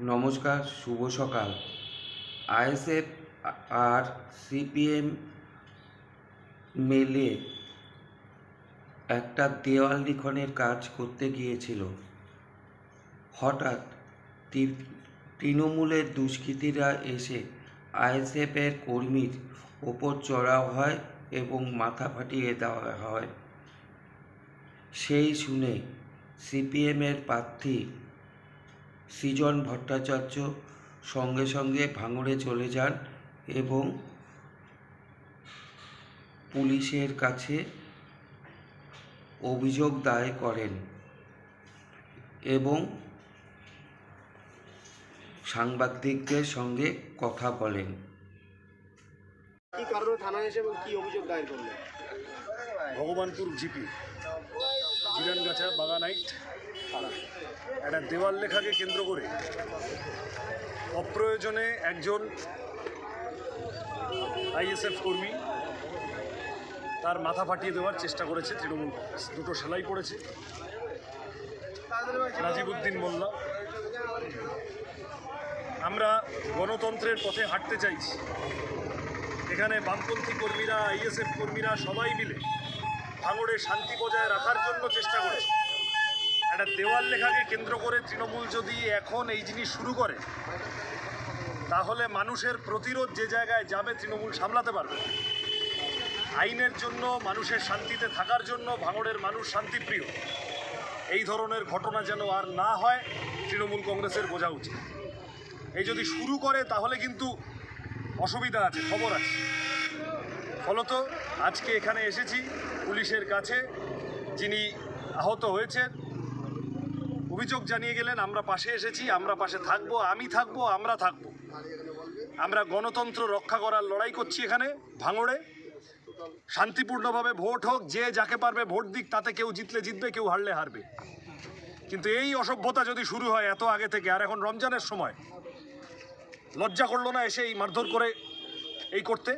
নমস্কার, শুভ সকাল। আইএসএফ আর সিপিএম মেলে একটা দেওয়াল লিখনের কাজ করতে গিয়েছিল। হঠাৎ তৃণমূলের দুষ্কৃতীরা এসে আইএসএফের কর্মীর ওপর চড়াও হয় এবং মাথা ফাটিয়ে দেওয়া হয়। সেই শুনে সিপিএমের প্রার্থী সৃজন ভট্টাচার্য সঙ্গে সঙ্গে ভাঙড়ে চলে যান এবং পুলিশের কাছে অভিযোগ দায়ের করেন এবং সাংবাদিকদের সঙ্গে কথা বলেন। কি থানায় এসে কি অভিযোগ দায়ের করলেন? ভগবানপুর জিপি জিরানগাছা বাগানাইট। একটা দেওয়াল লেখাকে কেন্দ্র করে অপ্রয়োজনে একজন আইএসএফ কর্মী তার মাথা ফাটিয়ে দেওয়ার চেষ্টা করেছে তৃণমূল কংগ্রেস। দুটো সেলাই পড়েছে। রাজিবুদ্দিন মোল্লা। আমরা গণতন্ত্রের পথে হাঁটতে চাইছি। এখানে বামপন্থী কর্মীরা, আইএসএফ কর্মীরা সবাই মিলে ভাঙড়ে শান্তি বজায় রাখার জন্য চেষ্টা করেছে। একটা দেওয়াল লেখাকে কেন্দ্র করে তৃণমূল যদি এখন এই জিনিস শুরু করে, তাহলে মানুষের প্রতিরোধ যে জায়গায় যাবে তৃণমূল সামলাতে পারবে। আইনের জন্য, মানুষের শান্তিতে থাকার জন্য ভাঙড়ের মানুষ শান্তিপ্রিয়। এই ধরনের ঘটনা যেন আর না হয়, তৃণমূল কংগ্রেসের বোঝা উচিত। এই যদি শুরু করে, তাহলে কিন্তু অসুবিধা আছে, খবর আছে। ফলত আজকে এখানে এসেছি, পুলিশের কাছে যিনি আহত হয়েছেন অভিযোগ জানিয়ে গেলেন, আমরা পাশে এসেছি, আমরা পাশে থাকব, আমি থাকব, আমরা থাকব। আমরা গণতন্ত্র রক্ষা করার লড়াই করছি এখানে, ভাঙড়ে। শান্তিপূর্ণভাবে ভোট হোক, যে যাকে পারবে ভোট দিক, তাতে কেউ জিতলে জিতবে, কেউ হারলে হারবে। কিন্তু এই অসভ্যতা যদি শুরু হয় এত আগে থেকে, আর এখন রমজানের সময়, লজ্জা করল না এসে এই মারধর করে এই করতে?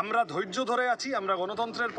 আমরা ধৈর্য ধরে আছি, আমরা গণতন্ত্রের